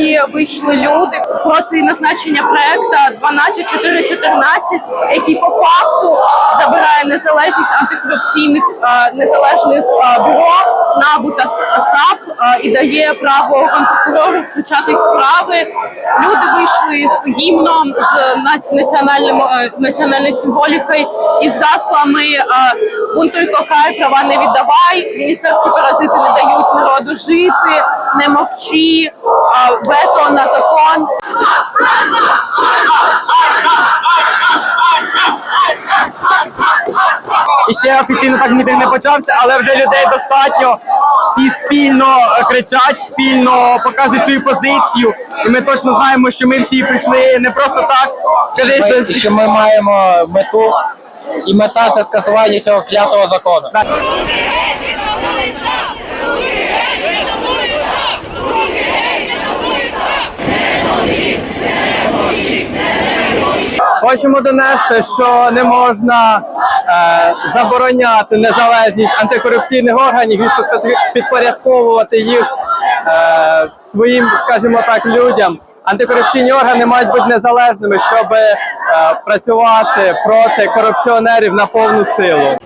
Сьогодні вийшли люди проти назначення проекта 12414, який по факту забирає незалежність антикорупційних е, незалежних е, бюро НАБУ та САП е, і дає право генпрокурору втручати в справи. Люди вийшли з гімном, з на- національним національною символікою і з гаслами бунтуй кохай, права не віддавай. Міністерські паразити не дають народу жити, не мовчи, вето на закон. І ще офіційно так мітинг не почався, але вже людей достатньо. Всі спільно кричать, спільно показують свою позицію. І ми точно знаємо, що ми всі прийшли не просто так. Скажи Ми, що ми маємо мету, і мета це скасування цього клятого закону. Хочемо донести, що не можна е, забороняти незалежність антикорупційних органів і підпорядковувати їх е, своїм, скажімо так, людям. Антикорупційні органи мають бути незалежними, щоб е, працювати проти корупціонерів на повну силу.